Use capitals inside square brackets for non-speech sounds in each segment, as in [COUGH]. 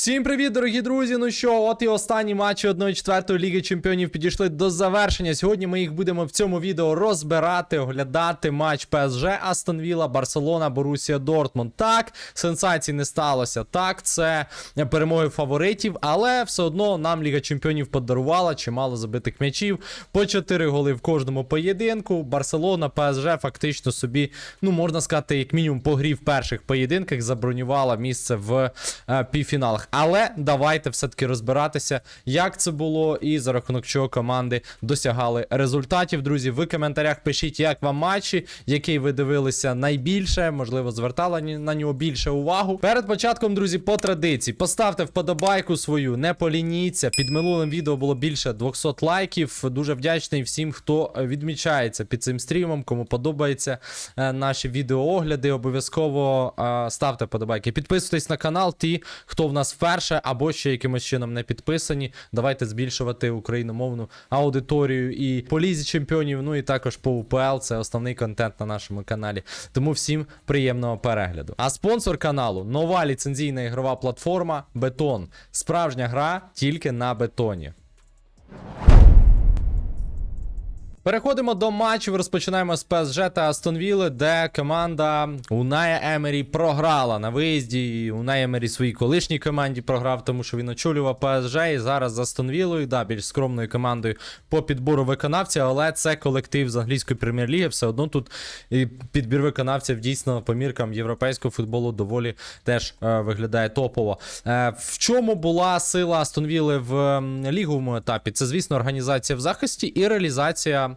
Всім привіт, дорогі друзі! Ну що, от і останні матчі 1-4 Ліги Чемпіонів підійшли до завершення. Сьогодні ми їх будемо в цьому відео розбирати, оглядати матч ПСЖ Астон Вілла, Барселона, Борусія Дортмунд. Так, сенсацій не сталося. Так, це перемоги фаворитів, але все одно нам Ліга Чемпіонів подарувала чимало забитих м'ячів. По 4 голи в кожному поєдинку. Барселона, ПСЖ фактично собі, ну можна сказати, як мінімум по грі в перших поєдинках забронювала місце в е, півфіналах. Але давайте все-таки розбиратися, як це було, і за рахунок чого команди досягали результатів. Друзі, в коментарях пишіть, як вам матчі, який ви дивилися найбільше, можливо, звертали на нього більше увагу. Перед початком, друзі, по традиції, поставте вподобайку свою, не полініться. Під минулим відео було більше 200 лайків. Дуже вдячний всім, хто відмічається під цим стрімом, кому подобаються е, наші відеоогляди. Обов'язково е, ставте вподобайки. Підписуйтесь на канал, ті, хто в нас вперше або ще якимось чином не підписані. Давайте збільшувати україномовну аудиторію і по лізі чемпіонів, ну і також по УПЛ. Це основний контент на нашому каналі. Тому всім приємного перегляду. А спонсор каналу нова ліцензійна ігрова платформа Бетон. Справжня гра тільки на бетоні. Переходимо до матчів. Розпочинаємо з ПСЖ та Астон Вілли, де команда Уная Емері програла на виїзді. І Унай Емері своїй колишній команді програв, тому що він очолював ПСЖ. І зараз з Астон Віллою, да, більш скромною командою по підбору виконавця, але це колектив з англійської прем'єр-ліги. Все одно тут і підбір виконавців дійсно по міркам європейського футболу доволі теж е, виглядає топово. Е, в чому була сила Астон Вілли в ем, ліговому етапі? Це, звісно, організація в захисті і реалізація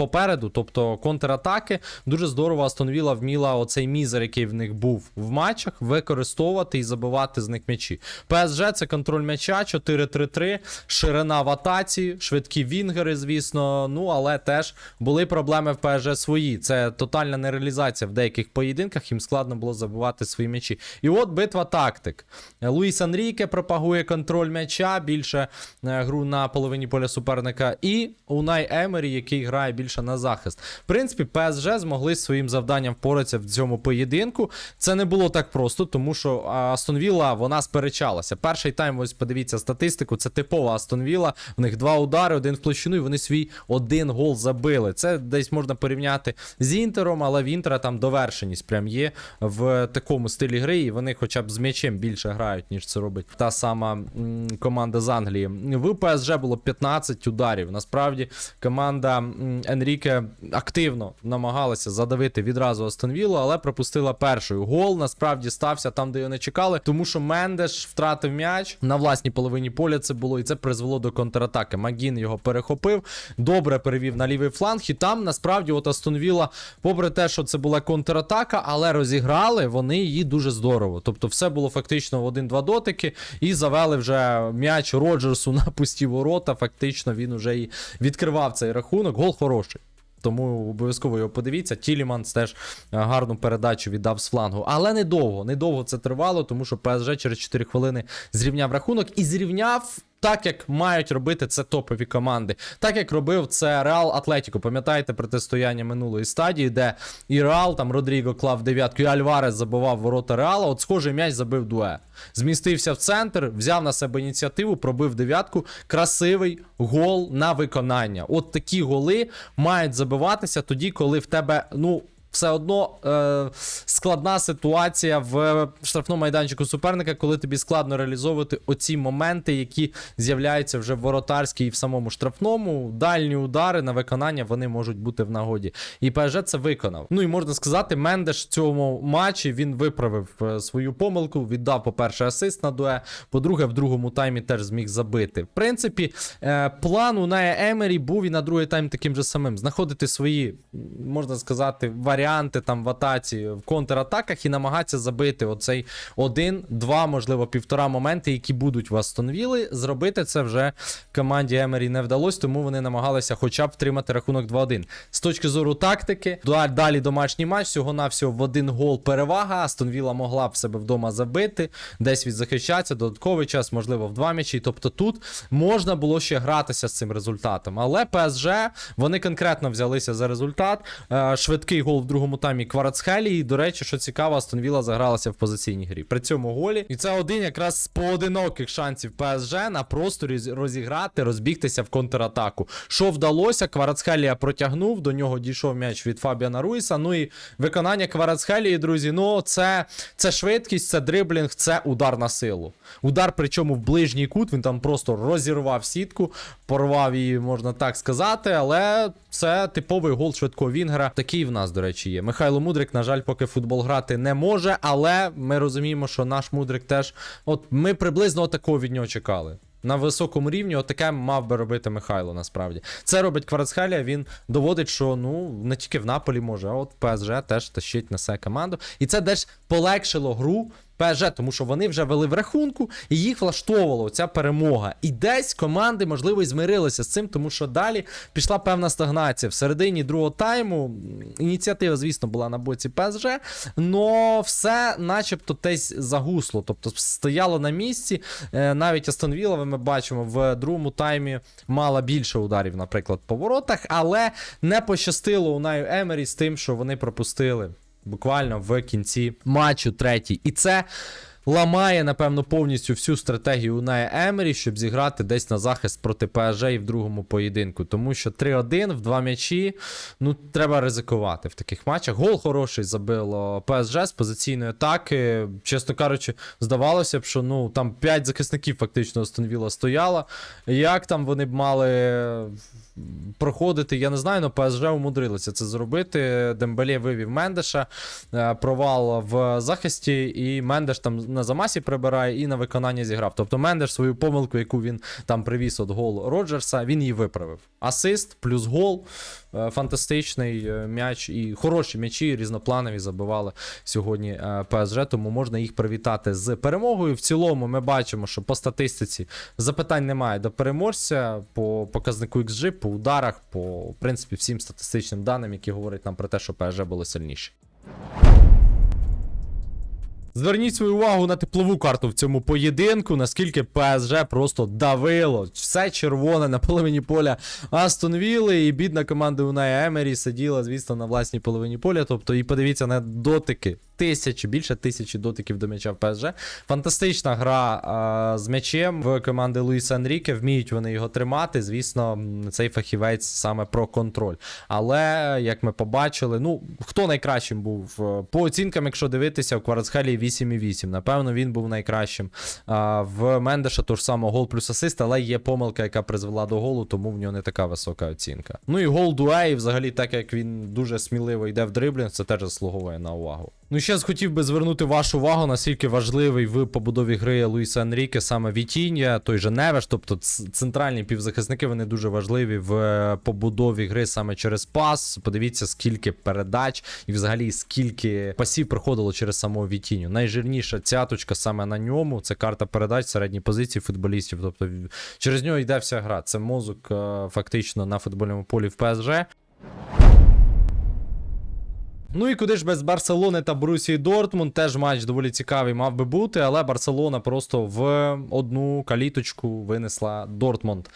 попереду, тобто контратаки. Дуже здорово Астон Вілла вміла оцей мізер, який в них був в матчах, використовувати і забивати з них м'ячі. ПСЖ це контроль м'яча, 4-3-3, ширина в атаці, швидкі вінгери, звісно. Ну але теж були проблеми в ПСЖ свої. Це тотальна нереалізація в деяких поєдинках. Їм складно було забивати свої м'ячі. І от битва тактик. Луїс Анріке пропагує контроль м'яча, більше е, гру на половині поля суперника. І Унай Емері, який грає більше на захист. В принципі, ПСЖ змогли своїм завданням впоратися в цьому поєдинку. Це не було так просто, тому що Астон Вілла вона сперечалася. Перший тайм, ось подивіться статистику. Це типова Астон Вілла. В них два удари, один в площину, і вони свій один гол забили. Це десь можна порівняти з Інтером, але в Інтера там довершеність прям є в такому стилі гри, і вони хоча б з м'ячем більше грають, ніж це робить та сама команда з Англії. В ПСЖ було 15 ударів. Насправді команда Енріке активно намагалася задавити відразу Астон Віллу, але пропустила першою. Гол насправді стався там, де його не чекали, тому що Мендеш втратив м'яч на власній половині поля. Це було і це призвело до контратаки. Магін його перехопив, добре перевів на лівий фланг, і там насправді от Астон Вілла, попри те, що це була контратака, але розіграли вони її дуже здорово. Тобто, все було фактично в один-два дотики, і завели вже м'яч Роджерсу на пусті ворота. Фактично він уже і відкривав цей рахунок. Гол хороший. Тому обов'язково його подивіться. Тіліманс теж е, гарну передачу віддав з флангу. Але недовго, недовго це тривало, тому що ПСЖ через 4 хвилини зрівняв рахунок і зрівняв. Так як мають робити це топові команди, так як робив це Реал Атлетіко. Пам'ятаєте протистояння минулої стадії, де і Реал, там Родріго клав дев'ятку, і Альварес забивав ворота Реала. От схожий м'яч забив дуе. Змістився в центр, взяв на себе ініціативу, пробив дев'ятку. Красивий гол на виконання. От такі голи мають забиватися тоді, коли в тебе, ну. Все одно е, складна ситуація в штрафному майданчику суперника, коли тобі складно реалізовувати оці моменти, які з'являються вже в воротарській і в самому штрафному. Дальні удари на виконання вони можуть бути в нагоді. І ПСЖ це виконав. Ну і можна сказати, Мендеш в цьому матчі він виправив е, свою помилку, віддав, по-перше, асист на дуе. По-друге, в другому таймі теж зміг забити. В принципі, е, план у Ная Емері був і на другий тайм таким же самим. Знаходити свої, можна сказати, варіанти там в атаці, в контратаках і намагатися забити оцей один, два, можливо, півтора моменти, які будуть в Астон Вілли. Зробити це вже команді Емері не вдалося, тому вони намагалися хоча б втримати рахунок 2-1. З точки зору тактики, далі домашній матч, всього-навсього в один гол перевага. Астон Вілла могла б себе вдома забити, десь відзахищатися, додатковий час, можливо, в два м'ячі. Тобто тут можна було ще гратися з цим результатом. Але ПСЖ вони конкретно взялися за результат. Е, Швидкий гол в другому таймі Кварацхелі. І, до речі, що цікаво, Астон Вілла загралася в позиційній грі. При цьому голі. І це один якраз з поодиноких шансів ПСЖ на просторі розіграти, розбігтися в контратаку. Що вдалося? Кварацхелія протягнув, до нього дійшов м'яч від Фабіана Руїса. Ну і виконання Кварацхелії, друзі. Ну, це, це швидкість, це дриблінг, це удар на силу. Удар, причому в ближній кут, він там просто розірвав сітку, порвав її, можна так сказати, але це типовий гол швидкого Вінгера. Такий в нас, до речі, є. Михайло Мудрик, на жаль, поки футбол грати не може, але ми розуміємо, що наш Мудрик теж. От ми приблизно такого від нього чекали. На високому рівні отаке мав би робити Михайло, насправді. Це робить Кварацхелія, він доводить, що ну не тільки в Наполі може, а от ПСЖ теж тащить несе команду. І це теж полегшило гру ПСЖ, тому що вони вже вели в рахунку, і їх влаштовувала ця перемога. І десь команди, можливо, і змирилися з цим, тому що далі пішла певна стагнація. В середині другого тайму ініціатива, звісно, була на боці ПСЖ, але все начебто десь загусло, тобто стояло на місці. Е, Навіть Астон Вілла, ми бачимо, в другому таймі мала більше ударів, наприклад, по воротах, але не пощастило Унаю Емері з тим, що вони пропустили буквально в кінці матчу третій. І це ламає, напевно, повністю всю стратегію Уная Емері, щоб зіграти десь на захист проти ПСЖ і в другому поєдинку. Тому що 3-1 в два м'ячі. Ну, треба ризикувати в таких матчах. Гол хороший забило ПСЖ з позиційної атаки. Чесно кажучи, здавалося б, що ну там 5 захисників фактично Астонвіла стояло. Як там вони б мали проходити, я не знаю, але ПСЖ умудрилися це зробити. Дембелє вивів Мендеша, е, провал в захисті, і Мендеш там на замасі прибирає і на виконання зіграв. Тобто Мендеш свою помилку, яку він там привіз от гол Роджерса, він її виправив. Асист плюс гол. Е, Фантастичний е, м'яч і хороші м'ячі різнопланові забивали сьогодні е, ПСЖ, тому можна їх привітати з перемогою. В цілому ми бачимо, що по статистиці запитань немає до переможця по показнику XG, по ударах, по в принципі всім статистичним даним, які говорять нам про те, що ПСЖ були сильніші. Зверніть свою увагу на теплову карту в цьому поєдинку, наскільки ПСЖ просто давило. Все червоне на половині поля Астон Вілли, і бідна команда Уная Емері сиділа, звісно, на власній половині поля. Тобто, і подивіться на дотики. Тисячі, більше тисячі дотиків до м'яча в ПСЖ. Фантастична гра а, з м'ячем в команди Луїса Енріке. Вміють вони його тримати. Звісно, цей фахівець саме про контроль. Але, як ми побачили, ну хто найкращим був Е, по оцінкам, якщо дивитися, у Кварацхелі 8,8. Напевно, він був найкращим. А, в Мендеша то ж саме гол плюс асист, але є помилка, яка призвела до голу, тому в нього не така висока оцінка. Ну і гол Дуей, взагалі, так як він дуже сміливо йде в дриблінг, це теж заслуговує на увагу. Ну, ще хотів би звернути вашу увагу, наскільки важливий в побудові гри Луїса Енріке саме Вітіння, той же Невеш, тобто центральні півзахисники, вони дуже важливі в е, побудові гри саме через пас. Подивіться, скільки передач і взагалі скільки пасів проходило через самого Вітіню. Найжирніша цяточка саме на ньому це карта передач середній позиції футболістів. Тобто через нього йде вся гра. Це мозок е, фактично на футбольному полі в ПСЖ. Ну і куди ж без Барселони та Борусії Дортмунд теж матч доволі цікавий мав би бути, але Барселона просто в одну каліточку винесла Дортмунд.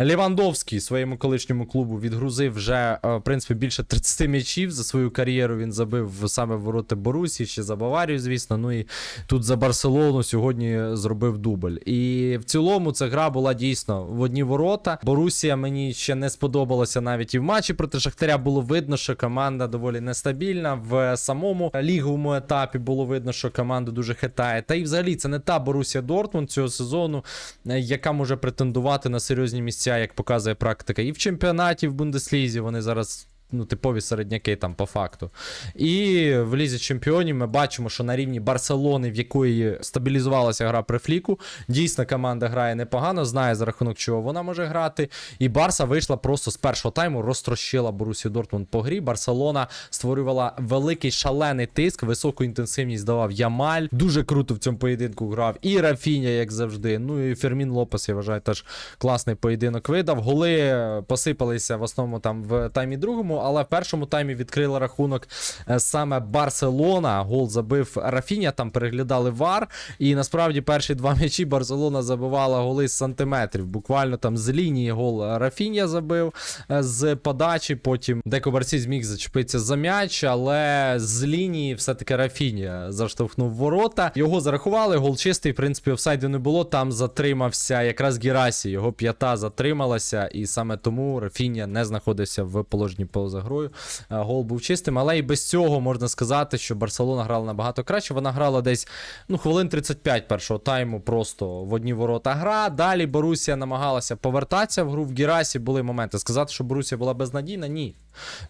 Лівандовський своєму колишньому клубу відгрузив вже е, в принципі більше 30 м'ячів за свою кар'єру. Він забив саме в вороти Борусі, ще за Баварію, звісно. Ну і тут за Барселону сьогодні зробив дубль. І в цілому ця гра була дійсно в одні ворота. Борусія мені ще не сподобалася навіть і в матчі проти Шахтаря. Було видно, що команда доволі нестабільна. В самому ліговому етапі було видно, що команда дуже хитає. Та й взагалі це не та Борусія Дортмунд цього сезону, е, яка може претендувати на серйозні місця, як показує практика. І в чемпіонаті, в Бундеслізі вони зараз. Ну, типові середняки там по факту. І в лізі чемпіонів ми бачимо, що на рівні Барселони, в якої стабілізувалася гра при фліку, дійсно команда грає непогано, знає за рахунок чого вона може грати. І Барса вийшла просто з першого тайму, розтрощила Борусію Дортмунд по грі. Барселона створювала великий шалений тиск, високу інтенсивність давав Ямаль. Дуже круто в цьому поєдинку грав. І Рафіня, як завжди. Ну і Фермін Лопес, я вважаю, теж класний поєдинок видав. Голи посипалися в основному там в таймі другому, але в першому таймі відкрила рахунок е, саме Барселона. Гол забив Рафіня, там переглядали вар. І насправді перші два [LAUGHS] м'ячі Барселона забивала голи з сантиметрів. Буквально там з лінії гол Рафіня забив е, з подачі. Потім Деко Барсі зміг зачепитися за м'яч, але з лінії все-таки Рафіня заштовхнув ворота. Його зарахували, гол чистий. В принципі, офсайду не було. Там затримався якраз Герасі. Його п'ята затрималася, і саме тому Рафіня не знаходився в положенні поза грою. Е, Гол був чистим, але і без цього можна сказати, що Барселона грала набагато краще. Вона грала десь ну, хвилин 35 першого тайму, просто в одні ворота гра. Далі Борусія намагалася повертатися в гру. В Герасі були моменти. Сказати, що Борусія була безнадійна, ні.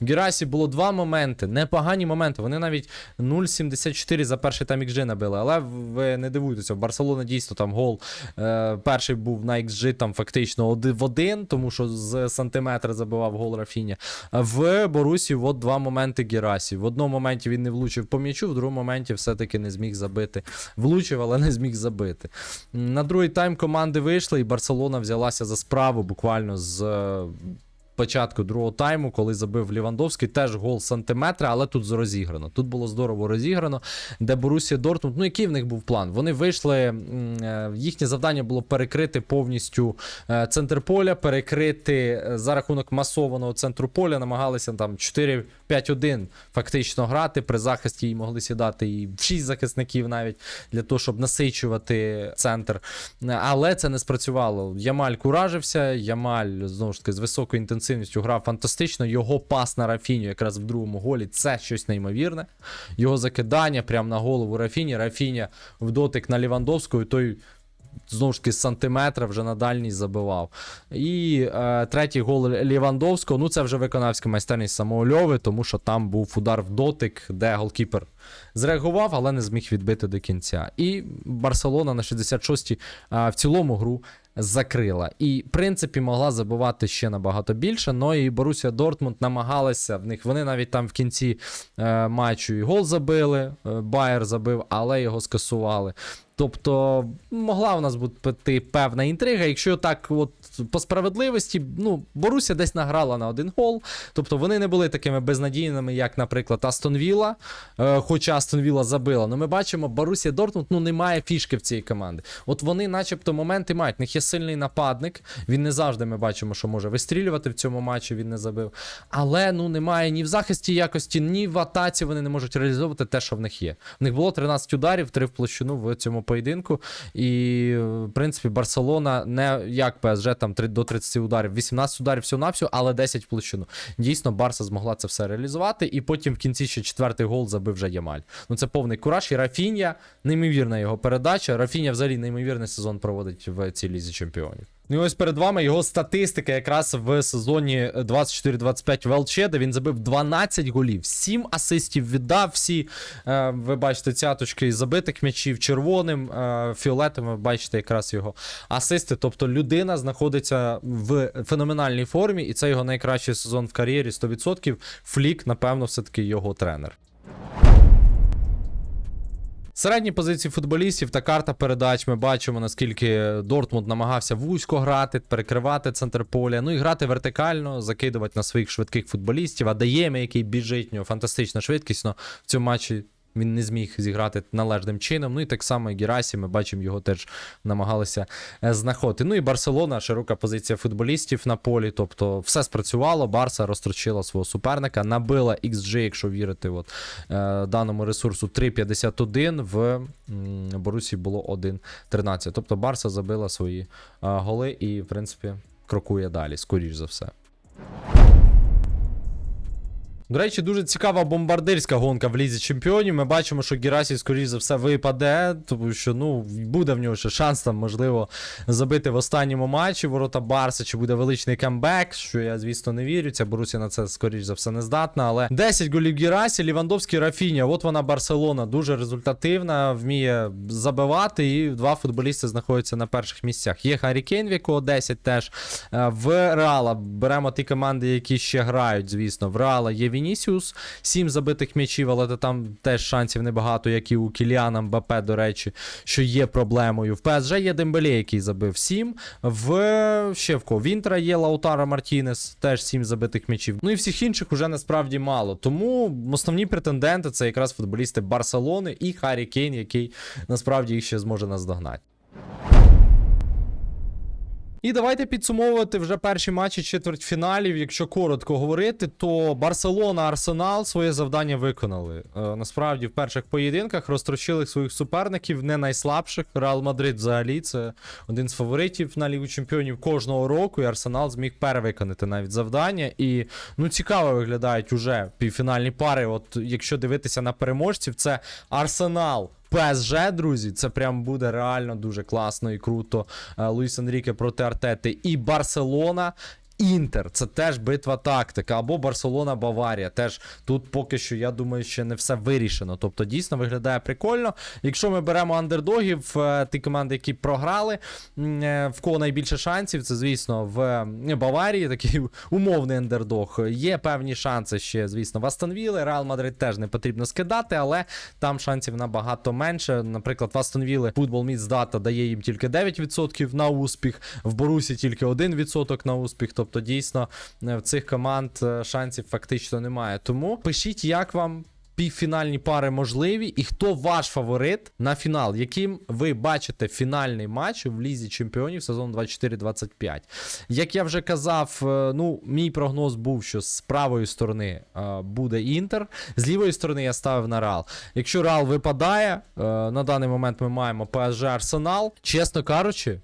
В Герасі було два моменти, непогані моменти. Вони навіть 0,74 за перший тайм XG набили. Але ви не дивуйтеся, в Барселона дійсно там гол. Е, перший був на XG там фактично в один, тому що з сантиметра забивав гол Рафіня. В Борусі от два моменти Герасі. В одному моменті він не влучив по м'ячу, в другому моменті все-таки не зміг забити. Влучив, але не зміг забити. На другий тайм команди вийшли, і Барселона взялася за справу буквально з. Початку другого тайму, коли забив Лівандовський, теж гол сантиметра, але тут розіграно. Тут було здорово розіграно, де Борусія Дортмунд. Ну, який в них був план? Вони вийшли, е, їхнє завдання було перекрити повністю е, центр поля, перекрити е, за рахунок масованого центру поля, намагалися там 4-5-1 фактично грати. При захисті і могли сідати і 6 захисників навіть для того, щоб насичувати центр. Але це не спрацювало. Ямаль куражився, Ямаль знову ж таки з високою інтенсивністю грав фантастично. Його пас на Рафіню якраз в другому голі це щось неймовірне. Його закидання прямо на голову Рафіні. Рафіня в дотик на Лівандовську, той. Знову ж таки, з сантиметра вже на дальній забивав. І е, третій гол Лівандовського. Ну, це вже виконавська майстерність самого Льови, тому що там був удар в дотик, де голкіпер зреагував, але не зміг відбити до кінця. І Барселона на 66-й е, в цілому гру закрила. І, в принципі, могла забивати ще набагато більше. Ну і Борусія Дортмунд намагалася в них. Вони навіть там в кінці е, матчу і гол забили. е, Байер забив, але його скасували. Тобто могла у нас бути певна інтрига. Якщо так, от по справедливості, ну, Боруся десь награла на один гол. Тобто вони не були такими безнадійними, як, наприклад, Астон Вілла. Е, хоча Астон Вілла забила. Ну ми бачимо, Борусія Дортмунд ну, немає фішки в цієї команди. От вони, начебто, моменти мають. В них є сильний нападник. Він не завжди ми бачимо, що може вистрілювати в цьому матчі, він не забив. Але ну немає ні в захисті якості, ні в атаці вони не можуть реалізовувати те, що в них є. В них було 13 ударів, 3 в площину в цьому поєдинку. І, в принципі, Барселона не як ПСЖ там 3 до 30 ударів, 18 ударів всього навсього але 10 в площину. Дійсно, Барса змогла це все реалізувати. І потім в кінці ще четвертий гол забив вже Ямаль. Ну це повний кураж. І Рафінія, неймовірна його передача. Рафінія взагалі неймовірний сезон проводить в цій лізі чемпіонів. Ну і ось перед вами його статистика якраз в сезоні 24-25 в де він забив 12 голів, 7 асистів віддав всі. Е, ви бачите цяточки із забитих м'ячів червоним, е, фіолетовим, ви бачите якраз його асисти. Тобто людина знаходиться в феноменальній формі, і це його найкращий сезон в кар'єрі 100%. Флік, напевно, все-таки його тренер. Середні позиції футболістів та карта передач. Ми бачимо, наскільки Дортмунд намагався вузько грати, перекривати центр поля. Ну і грати вертикально, закидувати на своїх швидких футболістів. А Даєме, який біжить, нього фантастична швидкість. Но в цьому матчі він не зміг зіграти належним чином. Ну і так само і Герасі, ми бачимо, його теж намагалися е, знаходити. Ну і Барселона, широка позиція футболістів на полі. Тобто все спрацювало. Барса розтрочила свого суперника, набила XG, якщо вірити, от, е, даному ресурсу 3,51. В Борусі було 1,13. Тобто Барса забила свої е, голи і, в принципі, крокує далі, скоріш за все. До речі, дуже цікава бомбардирська гонка в лізі чемпіонів. Ми бачимо, що Герасі, скоріш за все, випаде, тому що ну, буде в нього ще шанс там, можливо, забити в останньому матчі ворота Барса, чи буде величний камбек, що я, звісно, не вірю. Ця Борусія на це, скоріш за все, не здатна. Але 10 голів Герасі, Лівандовський Рафіня. От вона Барселона, дуже результативна, вміє забивати, і два футболісти знаходяться на перших місцях. Є Харі Кейн, в якого 10 теж. Е, В Реала беремо ті команди, які ще грають, звісно. В Реала є Вінісіус, 7 забитих м'ячів, але та там теж шансів небагато, як і у Кіліана Мбапе, до речі, що є проблемою. В ПСЖ є Дембеле, який забив 7. В ще в кого? В Інтера є Лаутара Мартінес, теж 7 забитих м'ячів. Ну і всіх інших уже насправді мало. Тому основні претенденти це якраз футболісти Барселони і Харі Кейн, який насправді їх ще зможе наздогнати. І давайте підсумовувати вже перші матчі четвертьфіналів. Якщо коротко говорити, то Барселона, Арсенал своє завдання виконали. Е, насправді, в перших поєдинках розтрощили своїх суперників, не найслабших. Реал Мадрид взагалі це один з фаворитів на Лігу Чемпіонів кожного року. І Арсенал зміг перевиконати навіть завдання. І ну цікаво виглядають уже півфінальні пари. От якщо дивитися на переможців, це Арсенал. ПСЖ, друзі, це прям буде реально дуже класно і круто. Е, Луїс Енріке проти Артети і Барселона. Інтер, це теж битва тактика, або Барселона, Баварія. Теж тут поки що, я думаю, ще не все вирішено. Тобто дійсно виглядає прикольно. Якщо ми беремо андердогів, е, ті команди, які програли, е, в кого найбільше шансів, це, звісно, в е, Баварії, такий умовний андердог. Є певні шанси ще, звісно, в Астанвіли. Реал Мадрид теж не потрібно скидати, але там шансів набагато менше. Наприклад, в Астанвіли футбол Міц Дата дає їм тільки 9% на успіх, в Борусі тільки 1% на успіх. Тобто, дійсно, е, в цих команд е, шансів фактично немає. Тому пишіть, як вам. Півфінальні пари можливі, і хто ваш фаворит на фінал, яким ви бачите фінальний матч в лізі чемпіонів сезону 24-25. Як я вже казав, е, ну мій прогноз був, що з правої сторони буде Інтер, з лівої сторони я ставив на Реал. Якщо Реал випадає, на даний момент ми маємо PSG Арсенал. Чесно кажучи,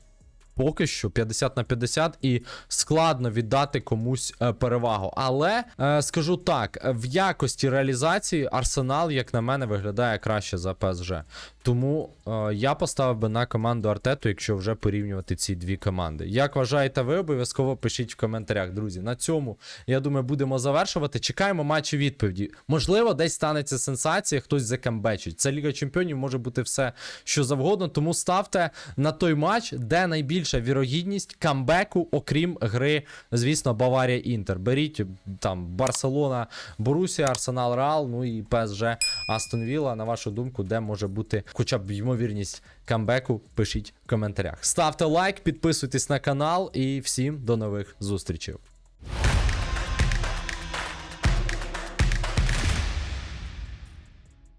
поки що 50 на 50 і складно віддати комусь е, перевагу. Але е, скажу так: в якості реалізації Арсенал, як на мене, виглядає краще за ПСЖ. Тому е, я поставив би на команду Артету, якщо вже порівнювати ці дві команди. Як вважаєте ви, обов'язково пишіть в коментарях, друзі. На цьому я думаю, будемо завершувати. Чекаємо матчі відповіді. Можливо, десь станеться сенсація, хтось закамбечить. Це Ліга Чемпіонів може бути все, що завгодно. Тому ставте на той матч, де найбільша вірогідність камбеку, окрім гри, звісно, Баварія Інтер. Беріть там Барселона, Борусія, Арсенал Реал, ну і ПСЖ Астон Вілла. На вашу думку, де може бути хоча б ймовірність камбеку, пишіть в коментарях. Ставте лайк, підписуйтесь на канал і всім до нових зустрічей.